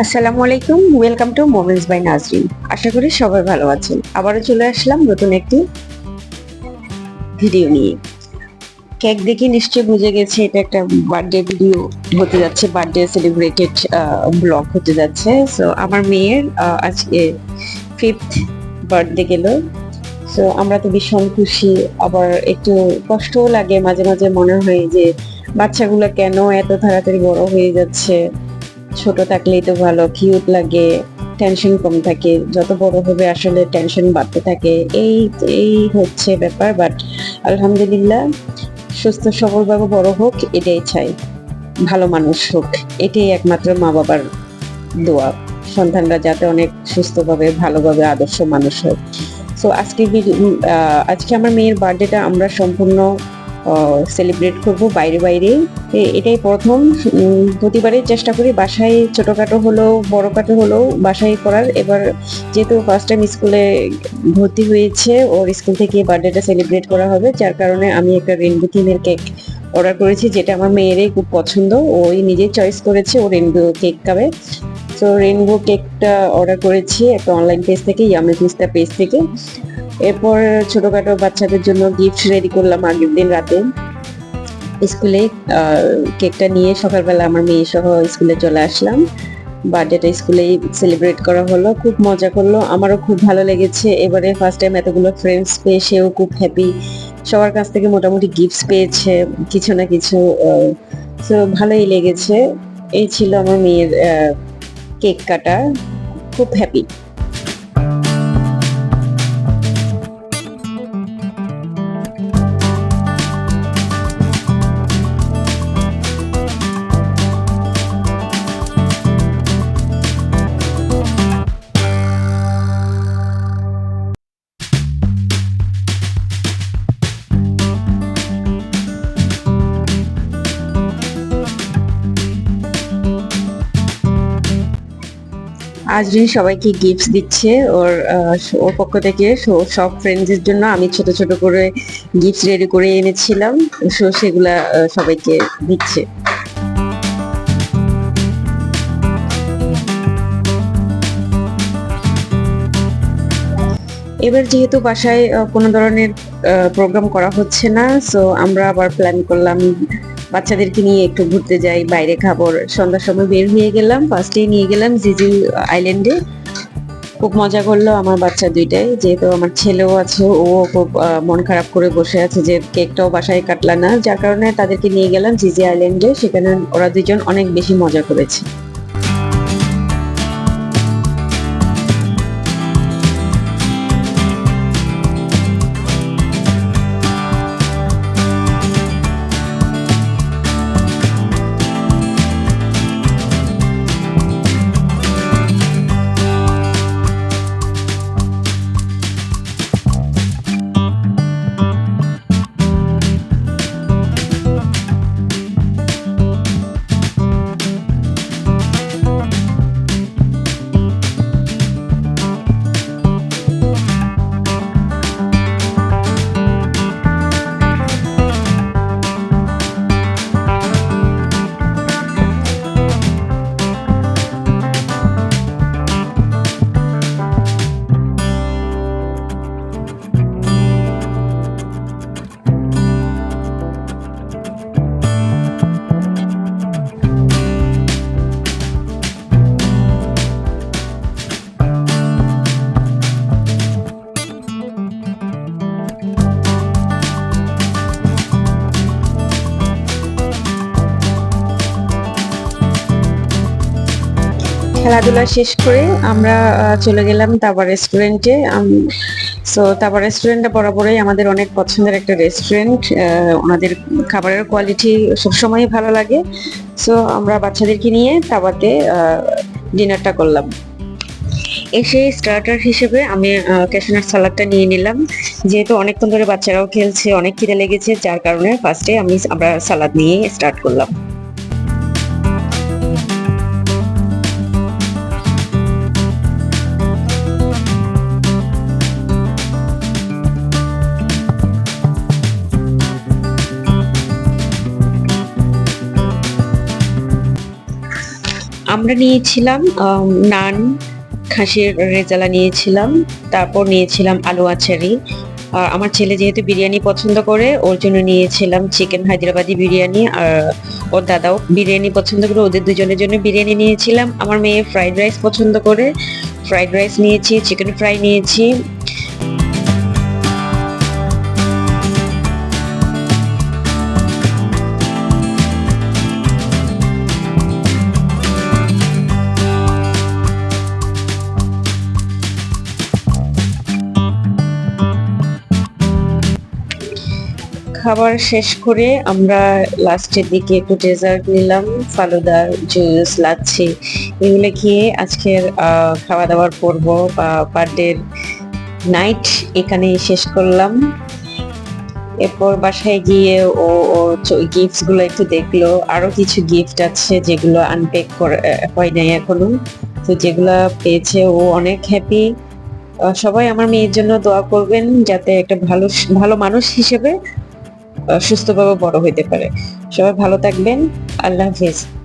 আসসালামু আলাইকুম welcome to moments by Nazrin আশা করি সবাই ভালো আছেন। আবারও চলে আসলাম নতুন একটি ভিডিও নিয়ে। কেক দেখে নিশ্চয়ই বুঝে গেছে এটা একটা বার্থডে ভিডিও হতে যাচ্ছে বার্থডে সেলিব্রেটেড ব্লগ হতে যাচ্ছে। সো আমার মেয়ের আজকে ফিফথ বার্থডে গেল। সো আমরা তো ভীষণ খুশি। আবার একটু কষ্টও লাগে, মাঝে মাঝে মনে হয় যে বাচ্চাগুলো কেন এত তাড়াতাড়ি বড় হয়ে যাচ্ছে? ছোট থাকলেই তো ভালো কিউট লাগে টেনশন কম থাকে, যত বড় হবে আসলে টেনশন বাড়তে থাকে। এই এই হচ্ছে ব্যাপার বাট আলহামদুলিল্লাহ, সুস্থ সবলভাবে বড় হোক, এটাই চাই। ভালো মানুষ হোক, এটাই একমাত্র মা বাবার দোয়া। সন্তানরা যাতে অনেক সুস্থভাবে, ভালোভাবে আদর্শ মানুষ হোক। সো আজকে আজকে আমার মেয়ের বার্থডেটা আমরা সম্পূর্ণ সেলিব্রেট করব বাইরে বাইরে। এটাই প্রথম। উম, প্রতিবারই চেষ্টা করি বাসায় ছোটখাটো হলেও বড়খাটো হলেও বাসায় করার। এবার যেহেতু ফার্স্ট টাইম স্কুলে ভর্তি হয়েছে ওর স্কুল থেকে বার্থডেটা সেলিব্রেট করা হবে। যার কারণে আমি একটা রেনবো থিমের কেক অর্ডার করেছি যেটা আমার মেয়েরই খুব পছন্দ। ওই নিজেই চয়েস করেছে ও রেনবো কেক খাবে। তো রেনবো কেকটা অর্ডার করেছি একটা অনলাইন পেজ থেকে ইয়ামি পিস্তা পেজ থেকে। এরপর ছোটখাটো বাচ্চাদের জন্য গিফট রেডি করলাম আগের দিন রাতে। স্কুলে কেকটা নিয়ে সকালবেলা আমার মেয়ে সহ স্কুলে চলে আসলাম। বার্থডেটা স্কুলেই সেলিব্রেট করা হলো, খুব মজা করল। আমারও খুব ভালো লেগেছে। এবারে ফার্স্ট টাইম এতগুলো ফ্রেন্ডস পেয়ে সেও খুব হ্যাপি সবার কাছ থেকে মোটামুটি গিফটস পেয়েছে, কিছু না কিছু তো ভালোই লেগেছে। এই ছিল আমার মেয়ের কেক কাটা খুব হ্যাপি আজরিন সবাইকে গিফট দিচ্ছে। ওর ওর পক্ষ থেকে সব ফ্রেন্ডসদের জন্য আমি ছোট ছোট করে গিফট রেডি করে এনেছিলাম। সো, সেগুলা সবাইকে দিচ্ছে। এবার যেহেতু বাসায় কোনো ধরনের প্রোগ্রাম করা হচ্ছে না সো আমরা আবার প্ল্যান করলাম বাচ্চাদেরকে নিয়ে একটু ঘুরতে যাই, বাইরে খাবার সন্ধ্যার সময় বের হয়ে গেলাম ফার্স্টেই নিয়ে গেলাম জিজি আইল্যান্ডে খুব মজা করল আমার বাচ্চা দুইটাই, যেহেতু আমার ছেলেও আছে, ও খুব মন খারাপ করে বসে আছে যে কেকটাও বাসায় কাটলা না। যার কারণে তাদেরকে নিয়ে গেলাম জিজি আইল্যান্ডে সেখানে ওরা দুজন অনেক বেশি মজা করেছে। খেলাধুলা শেষ করে আমরা চলে গেলাম তাবা রেস্টুরেন্টে সো তাবা রেস্টুরেন্টটা বরাবরই আমাদের অনেক পছন্দের একটা রেস্টুরেন্ট ওনাদের খাবারের কোয়ালিটি সবসময়ই ভালো লাগে। সো আমরা বাচ্চাদেরকে নিয়ে তাবাতে ডিনারটা করলাম। এসে স্টার্টার হিসেবে আমি ক্যাশনার সালাডটা নিয়ে নিলাম। যেহেতু অনেকক্ষণ ধরে বাচ্চারাও খেলছে, অনেক খিদে লেগেছে, যার কারণে ফার্স্টে আমি আমরা সালাদ নিয়ে স্টার্ট করলাম। আমরা নিয়েছিলাম নান, খাসির রেজালা নিয়েছিলাম, তারপর নিয়েছিলাম আলু আচারি। আমার ছেলে যেহেতু বিরিয়ানি পছন্দ করে, ওর জন্য নিয়েছিলাম চিকেন হায়দ্রাবাদি বিরিয়ানি, আর ওর দাদাও বিরিয়ানি পছন্দ করে, ওদের দুজনের জন্য বিরিয়ানি নিয়েছিলাম। আমার মেয়ে ফ্রাইড রাইস পছন্দ করে, ফ্রাইড রাইস নিয়েছি, চিকেন ফ্রাই নিয়েছি খাবার শেষ করে আমরা লাস্টের দিকে একটু ডেজার্ট নিলাম ফালুদা জুস লাচ্ছি, এগুলো খেয়ে আজকের খাওয়া দাওয়ার পর্ব বা বার্থডের নাইট এখানে শেষ করলাম। এরপর বাসায় গিয়ে ও গিফটসগুলো একটু দেখল। আরও কিছু গিফট আছে যেগুলো আনপ্যাক হয় নাই এখনও। তো যেগুলো পেয়েছে ও অনেক হ্যাপি সবাই আমার মেয়ের জন্য দোয়া করবেন যাতে একটা ভালো ভালো মানুষ হিসেবে সুস্থভাবে বড় হইতে পারে। সবাই ভালো থাকবেন। আল্লাহ হাফিজ।